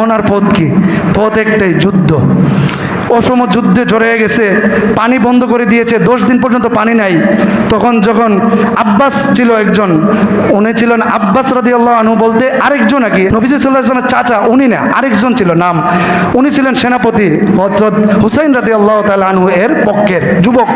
ওনার পথ কি? পথ একটাই যুদ্ধ। অসম যুদ্ধে জড়িয়ে গেছে, পানি বন্ধ করে দিয়েছে, দশ দিন পর্যন্ত পানি নাই। তখন যখন আব্বাস ছিল একজন, উনি ছিলেন আব্বাস রাদি আল্লাহ আনু বলতে আরেকজন নাকি, নবীজ সাল্লাহ ইসলামের চাচা, উনি না, আরেকজন ছিল নাম। উনি ছিলেন সেনাপতি হজরত হুসাইন রাদি আল্লাহ তাল আনু এর পক্ষের যুবক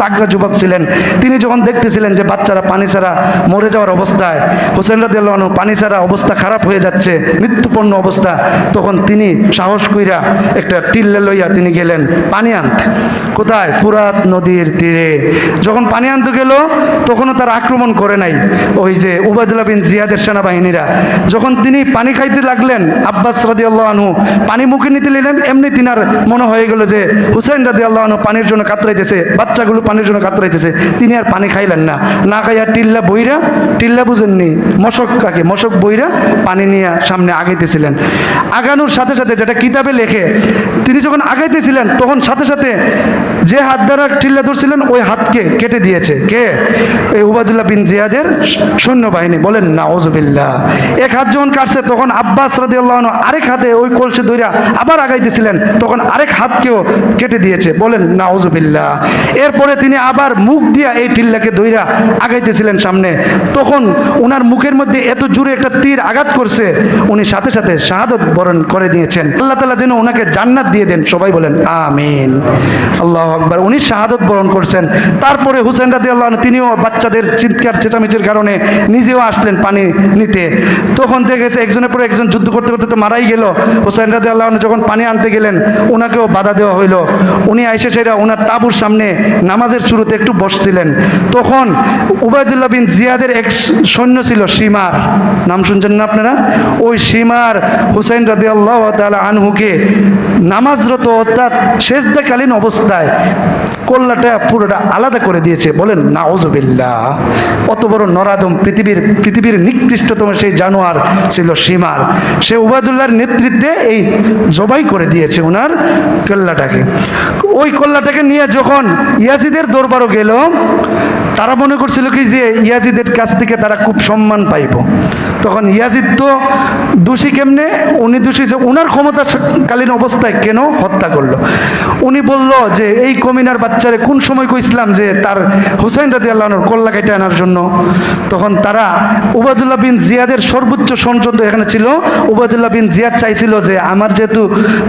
তাগড়া যুবক ছিলেন। তিনি যখন দেখতেছিলেন যে বাচ্চারা পানি ছাড়া মরে যাওয়ার অবস্থায় হুসেন রাদি আল্লাহ আনু পানি ছাড়া অবস্থা খারাপ হয়ে যাচ্ছে মৃত্যুপন্ন অবস্থা, তখন তিনি সাহস কইরা একটা টিল্লে লইয়া তিনি গেলেন, পানি আনতে। কোথায়? ফুরাত নদীর তীরে। যখন পানি আনতে গেল, তখনও তার আক্রমণ করে নাই। ওই যে উবায়দুল্লাহ বিন জিয়াদের সেনাবাহিনীরা। যখন তিনি পানি খাইতে লাগলেন, আব্বাস রাদি আল্লাহ আনহু পানি মুখে নিতে নিলেন, এমনি তিনার মনে হয়ে গেল যে হুসেন রাদি আল্লাহ আনহু পানির জন্য কাতরাইতেছে, বাচ্চাগুলো পানির জন্য কাতরাইতেছে। তিনি আর পানি খাইলেন না। না খাইয়া টিল্লা বইরা, টিল্লা বুঝেননি, মশক কাকে, মশক বইরা পানি নিয়ে সামনে আগাইতেছিলেন। আগানোর সাথে সাথে যেটা কিতাবে লেখে, তিনি যখন আগাইতেছিলেন তখন সাথে সাথে যে হাত দ্বারা টিল্লা ধরছিলেন, ওই হাতকে কেটে দিয়েছে। কে? এই উবাদুল্লাহ বিন জিয়াদের সৈন্যবাহিনী। বলেন, নাউজুবিল্লাহ। এক হাত যখন কাটছে, তখন আব্বাস রাদিয়াল্লাহু আনহু আরেক হাতে ওই কলসি ধইরা আবার আগাইতেছিলেন তখন আরেক হাতকেও কেটে দিয়েছে। বলেন, নাউজুবিল্লাহ। এরপরে তিনি আবার মুখ দিয়া এই টিল্লাকে ধইরা আগাইতেছিলেন সামনে। তখন ওনার মুখের মধ্যে এত জোরে একটা তীর আঘাত করছে, উনি সাথে সাথে শাহাদত বরণ করে দিয়েছেন। আল্লাহ তালা যেন ওনাকে জান্নাত দিয়ে দেন, সবাই বলেন। আমিন। আল্লাহ আকবার। উনি শাহাদত বরণ করছেন। তারপরে হুসেন রাদি আল্লাহ তিনিও বাচ্চাদের চিৎকার, চেঁচামেচির কারণে নিজেও আসলেন পানি নিতে। তখন দেখেছে একজনের পরে একজন যুদ্ধ করতে করতে তো মারাই গেল। হুসেন রাদি আল্লাহ যখন পানি আনতে গেলেন ওনাকেও বাধা দেওয়া হইল। উনি আইসে সেটা ওনার তাবুর সামনে নামাজের শুরুতে একটু বসছিলেন। তখন উবায়দুল্লাহ বিন জিয়াদের এক সৈন্য ছিল, সীমার। নাম শুনছেন না আপনারা? ওই সীমার হুসেন রাদি আল্লাহ তালা আনহুকে নামাজরত অর্থাৎ সেজদাকালীন অবস্থায় কল্লাটা পুরোটা আলাদা করে দিয়েছে। বলেন নাওজবিল্লাহ অত বড় নরাদম পৃথিবীর পৃথিবীর নিকৃষ্টতম সেই জানোয়ার ছিল সীমার। সে উবায়দুল্লাহর নেতৃত্বে এই জবাই করে দিয়েছে ওনার কল্লাটাকে। ওই কল্লাটাকে নিয়ে যখন ইয়াজিদের দরবারও গেল, তারা মনে করছিল কি যে ইয়াজিদের কাছ থেকে তারা খুব সম্মান পাইব। তখন ইয়াজিদ তো দোষী কেমনে? উনি দোষী যে ওনার ক্ষমতাকালীন অবস্থায় কেন হত্যা করল? উনি বলল যে, এই কমিনার বাচ্চারে কোন সময় কইছিলাম যে তার হুসাইন রাদি আল্লাহর কল্লা কেটে আনার জন্য? তখন তারা উবাদুল্লাহ বিন জিয়াদের সর্বোচ্চ সঞ্চন্দ এখানে ছিল। উবাদুল্লাহ বিন জিয়াদ চাইছিল যে, আমার যেহেতু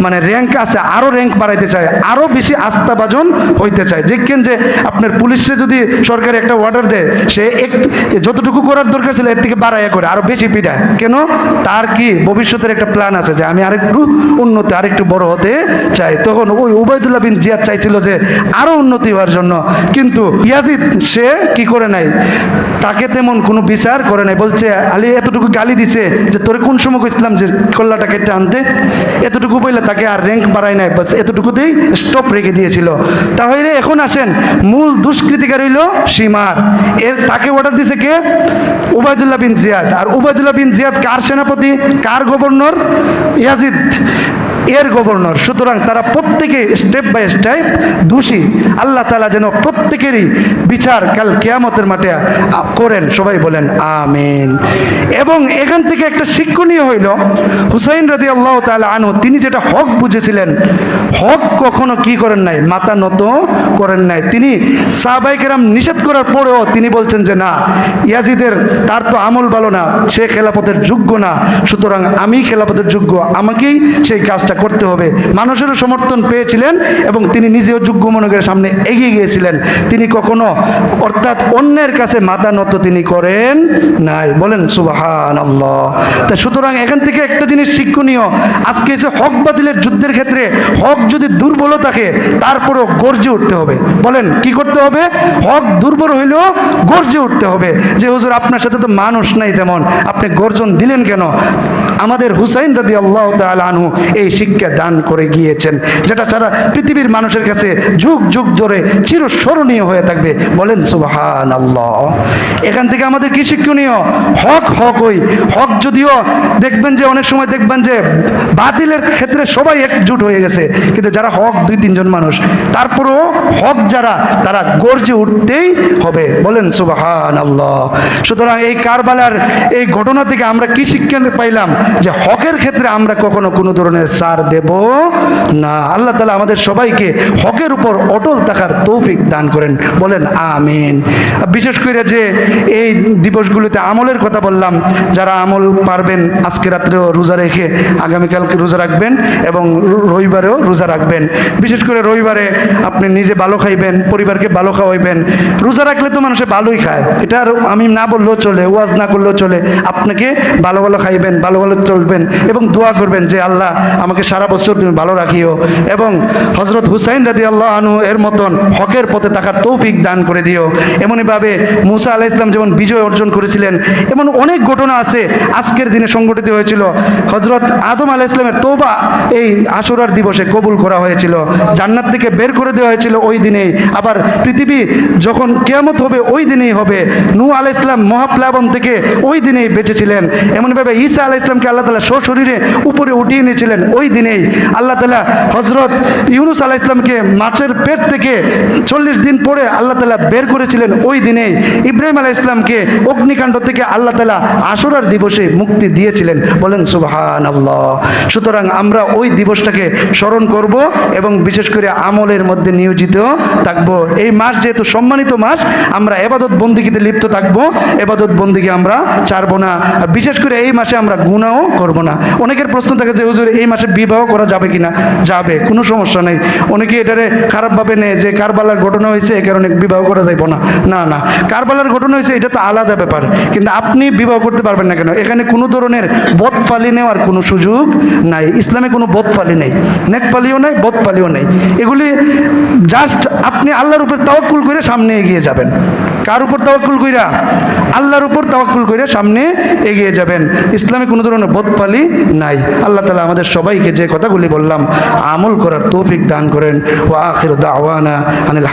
মানে র্যাঙ্ক আছে আরও র্যাঙ্ক বাড়াইতে চায় আরও বেশি আস্থাভাজন হইতে চায় দেখেন যে, আপনার পুলিশে যদি সরকার একটা অর্ডার দেয়, সে এক যতটুকু করার দরকার ছিল, এর থেকে বাড়াইয়া করে আরও বেশি পিঠায় কেন? তার কি ভবিষ্যতের একটা প্ল্যান আছে যে আমি আরেকটু উন্নতি, আরেকটু বড় হতে চাই। তখন ওই উবায়দুল্লাহ বিন জিয়াদ চাইছিল যে আরও উন্নতি হওয়ার জন্য। কিন্তু ইয়াজিদ, সে কি করে নাই? তাকে তেমন কোনো বিচার করে নাই। বলছে, আলী, এতটুকু গালি দিছে যে তোরে কোন সময় কইছিলাম যে কল্লাটা কেটে আনতে? এতটুকু বললে তাকে আর র্যাঙ্ক বাড়ায় নাই। বাস, এতটুকুতেই স্টপ রেখে দিয়েছিল। তাহলে এখন আসেন, মূল দুষ্কৃতিকার হইল সীমার। এর, তাকে অর্ডার দিছে কে? উবায়দুল্লাহ বিন জিয়াদ। আর উবায়দুল্লাহ বিন জিয়াদ কার সেনাপতি কার গভর্নর? ইয়াজিদ। এর গভর্নর। সুতরাং তারা প্রত্যেকে স্টেপ বাই স্টেপ দোষী। আল্লাহ তালা যেন প্রত্যেকেরই বিচার কাল কেয়ামতের মাঠে করেন। সবাই বলেন, আমিন। এবং এখান থেকে একটা শিক্ষণীয় হইল, হুসাইন রাজি আল্লাহ তালা আনু তিনি যেটা হক বুঝেছিলেন, হক কখনো কি করেন নাই? মাথা নত করেন নাই। তিনি সাহবাইকেরাম নিষেধ করার পরেও তিনি বলছেন যে, না, ইয়াজিদের, তার তো আমল ভালো না, সে খেলাপথের যোগ্য না। সুতরাং আমি খেলাপথের যোগ্য, আমাকেই সেই কাজটা করতে হবে। মানুষেরও সমর্থন পেয়েছিলেন এবং তিনি নিজেও যোগ্য মনে করে সামনে এগিয়ে গিয়েছিলেন। তিনি কখনো অর্থাৎ অন্যের কাছে মাথা নত তিনি করেন নাই। বলেন সুবাহান আল্লাহ তা সুতরাং এখান থেকে একটা জিনিস শিক্ষণীয়। আজকে এসে হক বাতিলের যুদ্ধের ক্ষেত্রে হক যদি দুর্বল থাকে, তারপরেও গর্জে উঠতে হবে। বলেন, কি করতে হবে? হক দুর্বল হইলেও গর্জে উঠতে হবে। যে হুজুর, আপনার সাথে তো মানুষ নাই তেমন। আপনি গর্জন দিলেন কেন? আমাদের হুসাইন রাদি আল্লাহ তাল এই শিক্ষা দান করে গিয়েছেন, যেটা ছাড়া পৃথিবীর মানুষের কাছে যুগ যুগ ধরে চিরস্মরণীয় হয়ে থাকবে। বলেন সুবাহান আল্লাহ এখান থেকে আমাদের কি শিক্ষণীয়? হক হক ওই। হক যদিও দেখবেন যে, অনেক সময় দেখবেন যে, বাতিলের ক্ষেত্রে সবাই একজুট হয়ে গেছে। কিন্তু যারা হক, দুই, তিনজন মানুষ, তারপরেও হক যারা, তারা গর্জে উঠতেই হবে। বলেন সুবাহান আল্লাহ সুতরাং এই কারবালার এই ঘটনা থেকে আমরা কি শিক্ষা পাইলাম? যে হকের ক্ষেত্রে আমরা কখনো কোনো ধরনের সার দেব? না। আল্লাহ তালা আমাদের সবাইকে হকের উপর অটল থাকার তৌফিক দান করেন। বলেন, আমিন। বিশেষ করে যে এই দিবসগুলোতে আমলের কথা বললাম, যারা আমল পারবেন, আজকে রাত্রেও রোজা রেখে আগামীকালকে রোজা রাখবেন এবং রবিবারেও রোজা রাখবেন। বিশেষ করে রবিবারে আপনি নিজে ভালো খাইবেন, পরিবারকে ভালো খাওয়াইবেন। রোজা রাখলে তো মানুষে ভালোই খায়। এটা আর আমি না বললেও চলে, ওয়াজ না করলেও চলে। আপনাকে ভালো ভালো খাইবেন, ভালো ভালো চলবেন এবং দোয়া করবেন যে, আল্লাহ আমাকে সারা বছর তুমি ভালো রাখিও। এবং হজরত হুসাইন রাদি আল্লাহ আনু এর মতন হকের পথে থাকার তৌফিক দান করে দিও। এমনইভাবে মুসা আলাহ ইসলাম যেমন বিজয় অর্জন করেছিলেন, এমন অনেক ঘটনা আছে আজকের দিনে সংগঠিত হয়েছিল। হজরত আদম আলাহ ইসলামের তোবা এই আশুরার দিবসে কবুল করা হয়েছিল। জান্নাত থেকে বের করে দেওয়া হয়েছিল ওই দিনেই। আবার পৃথিবী যখন কেয়ামত হবে, ওই দিনেই হবে। নু আলাহ ইসলাম মহাপ্লাবন থেকে ওই দিনেই বেঁচেছিলেন। এমনভাবে ঈসা আলাহ ইসলামকে আল্লাহ তালা সশরীরে উপরে উঠিয়ে নিয়েছিলেন। ওই দিনেই আল্লাহ তালা হজরত ইউনুস আলাহ ইসলামকে মাছের পেট থেকে চল্লিশ দিন পরে আল্লাহ তালা বের করেছিলেন। ওই দিনেই ইব্রাহিম আলাহ ইসলামকে অগ্নিকাণ্ড থেকে আল্লাহ তালা আশুরার দিবসে মুক্তি দিয়েছিলেন। বলেন সুবাহান আল্লাহ সুতরাং আমরা ওই দিবসটাকে স্মরণ করব এবং বিশেষ করে আমলের মধ্যে নিয়োজিত থাকব। এই মাস যেহেতু সম্মানিত মাস, আমরা এবাদত বন্দিগিতে লিপ্ত থাকব। এবাদত বন্দিকে আমরা ছাড়বো না। বিশেষ করে এই মাসে আমরা গুণাও করব না। অনেকের প্রশ্ন থাকে যে, হুজুর, এই মাসে বিবাহ করা যাবে কিনা? যাবে, কোনো সমস্যা নেই। অনেকে এটারে খারাপভাবে নেয় যে কারবালার ঘটনা হয়েছে, এ কারণে বিবাহ করা যাইব না। না না, কারবালার ঘটনা হয়েছে, এটা তো আলাদা ব্যাপার। কিন্তু আপনি বিবাহ করতে পারবেন না কেন? এখানে কোনো ধরনের বদফালি নেওয়ার কোনো সুযোগ নাই। ইসলামে কোনো বদফালি নেই। নেকফালিও নেই বদফালিও নেই। এগুলি জাস্ট আপনি আল্লাহর উপর তাওয়াক্কুল করে সামনে এগিয়ে যাবেন। কার উপর তাওয়াক্কুল কইরা? আল্লাহর উপর তাওয়াক্কুল কইরা সামনে এগিয়ে যাবেন। ইসলামে কোনো ধরনের বোধপালি নাই। আল্লাহ তালা আমাদের সবাইকে যে কথাগুলি বললাম, আমল করার তৌফিক দান করেন। ও আখির দাওয়ানা আনিল